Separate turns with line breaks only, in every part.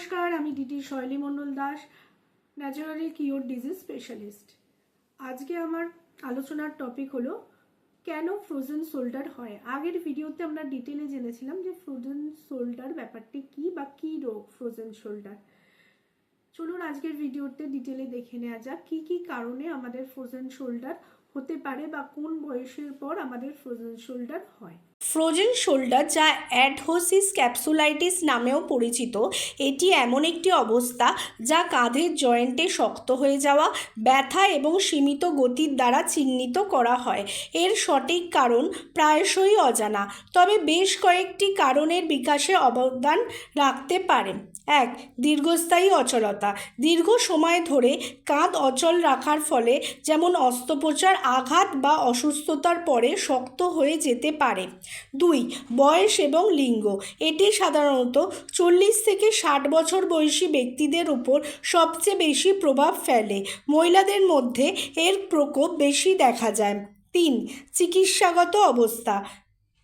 নমস্কার, আমি DT Shaili Mondal Das, naturally cure disease specialist. আজকে আমার আলোচনার টপিক হলো, কেন ফ্রোজেন শোল্ডার হয়? আগের ভিডিওতে আমরা ডিটেলে জেনেছিলাম যে ফ্রোজেন শোল্ডার ব্যাপারটি কি বা কি রোগ ফ্রোজেন শোল্ডার চলুন আজকের ভিডিওতে ডিটেলে দেখে নেওয়া যাক, কি কি কারণে আমাদের ফ্রোজেন শোল্ডার হতে পারে বা কোন বয়সের পর আমাদের ফ্রোজেন শোল্ডার হয়।
ফ্রোজেন শোল্ডার যা অ্যাডহোসিস ক্যাপসুলাইটিস নামেও পরিচিত, এটি এমন একটি অবস্থা যা কাঁধের জয়েন্টে শক্ত হয়ে যাওয়া, ব্যথা এবং সীমিত গতির দ্বারা চিহ্নিত করা হয়। এর সঠিক কারণ প্রায়শই অজানা, তবে বেশ কয়েকটি কারণের বিকাশে অবদান রাখতে পারে। এক, দীর্ঘস্থায়ী অচলতা। দীর্ঘ সময় ধরে কাঁধ অচল রাখার ফলে যেমন অস্ত্রোপচার আঘাত বা অসুস্থতার পরে শক্ত হয়ে যেতে পারে। দুই, বয়স এবং লিঙ্গ। এটি সাধারণত চল্লিশ থেকে ষাট বছর বয়সী ব্যক্তিদের উপর সবচেয়ে বেশি প্রভাব ফেলে। মহিলাদের মধ্যে এর প্রকোপ বেশি দেখা যায়। তিন, চিকিৎসাগত অবস্থা।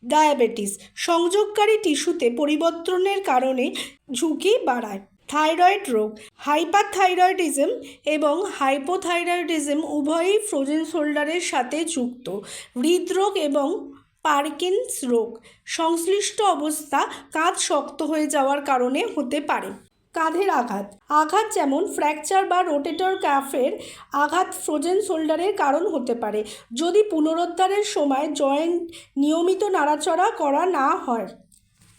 ডায়াবেটিস, সংযোগকারী টিস্যুতে পরিবর্তনের কারণে ঝুঁকি বাড়ায়। থাইরয়েড রোগ, হাইপারথাইরয়েডিজম এবং হাইপোথাইরয়েডিজম উভয়ই ফ্রোজেন শোল্ডারের সাথে যুক্ত। হৃদরোগ এবং পার্কিন্স রোগ। সংশ্লিষ্ট অবস্থা কাঁধ শক্ত হয়ে যাওয়ার কারণে হতে পারে। কাঁধের আঘাত। আঘাত যেমন ফ্র্যাকচার বা রোটেটর ক্যাফের আঘাত ফ্রোজেন শোল্ডারের কারণ হতে পারে। যদি পুনরুদ্ধারের সময় জয়েন্ট নিয়মিত নাড়াচড়া করা না হয়।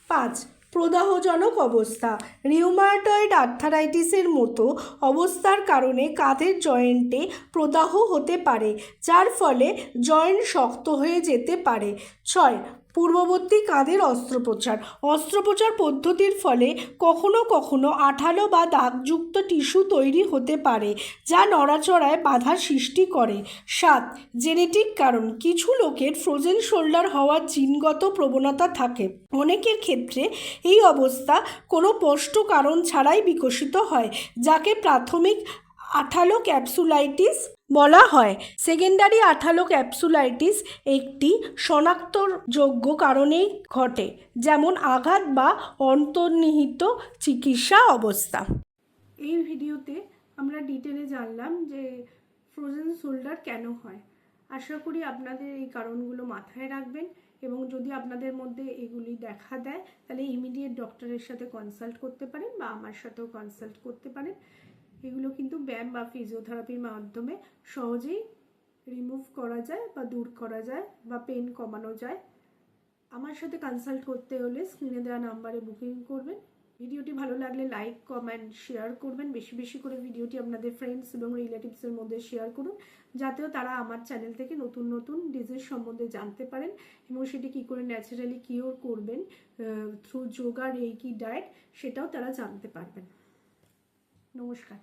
পাঁচ প্রদাহজনক অবস্থা। রিউমাটয়েড আর্থারাইটিসের মতো অবস্থার কারণে কাঁধের জয়েন্টে প্রদাহ হতে পারে, যার ফলে জয়েন্ট শক্ত হয়ে যেতে পারে। ছয় পূর্ববর্তী কাঁধের অস্ত্রোপচার? অস্ত্রোপচার পদ্ধতির ফলে কখনো কখনো আঠালো বা দাগযুক্ত টিস্যু তৈরি হতে পারে, যা নড়াচড়ায় বাধা সৃষ্টি করে। সাত, জেনেটিক কারণ। কিছু লোকের ফ্রোজেন শোল্ডার হওয়ার জিনগত প্রবণতা থাকে। অনেকের ক্ষেত্রে এই অবস্থা কোনো স্পষ্ট কারণ ছাড়াই বিকশিত হয়, যাকে প্রাথমিক আঠালো ক্যাপসুলাইটিস বলা হয়, সেকেন্ডারি আঠালো ক্যাপসুলাইটিস একটি শনাক্তযোগ্য কারণেই ঘটে, যেমন আঘাত বা অন্তর্নিহিত চিকিৎসা অবস্থা।
এই ভিডিওতে আমরা ডিটেলে জানলাম যে ফ্রোজেন শোল্ডার কেন হয়। আশা করি আপনাদের এই কারণগুলো মাথায় রাখবেন এবং যদি আপনাদের মধ্যে এগুলি দেখা দেয়, তাহলে ইমিডিয়েট ডক্টরের সাথে কনসাল্ট করতে পারেন বা আমার সাথেও কনসাল্ট করতে পারেন। এগুলো কিন্তু ব্যায়াম বা ফিজিওথেরাপির মাধ্যমে সহজেই রিমুভ করা যায় বা দূর করা যায় বা পেন কমানো যায়। আমার সাথে কনসাল্ট করতে হলে স্ক্রিনে দেওয়া নাম্বারে বুকিং করবেন। ভিডিওটি ভালো লাগলে লাইক কমেন্ট শেয়ার করবেন। বেশি বেশি করে ভিডিওটি আপনাদের ফ্রেন্ডস এবং রিলেটিভসের মধ্যে শেয়ার করুন, যাতেও তারা আমার চ্যানেল থেকে নতুন নতুন ডিজিজ সম্বন্ধে জানতে পারেন এবং সেটি কী করে ন্যাচারালি কিওর করবেন থ্রু যোগা রেকি ডায়েট সেটাও তারা জানতে পারবেন। নমস্কার।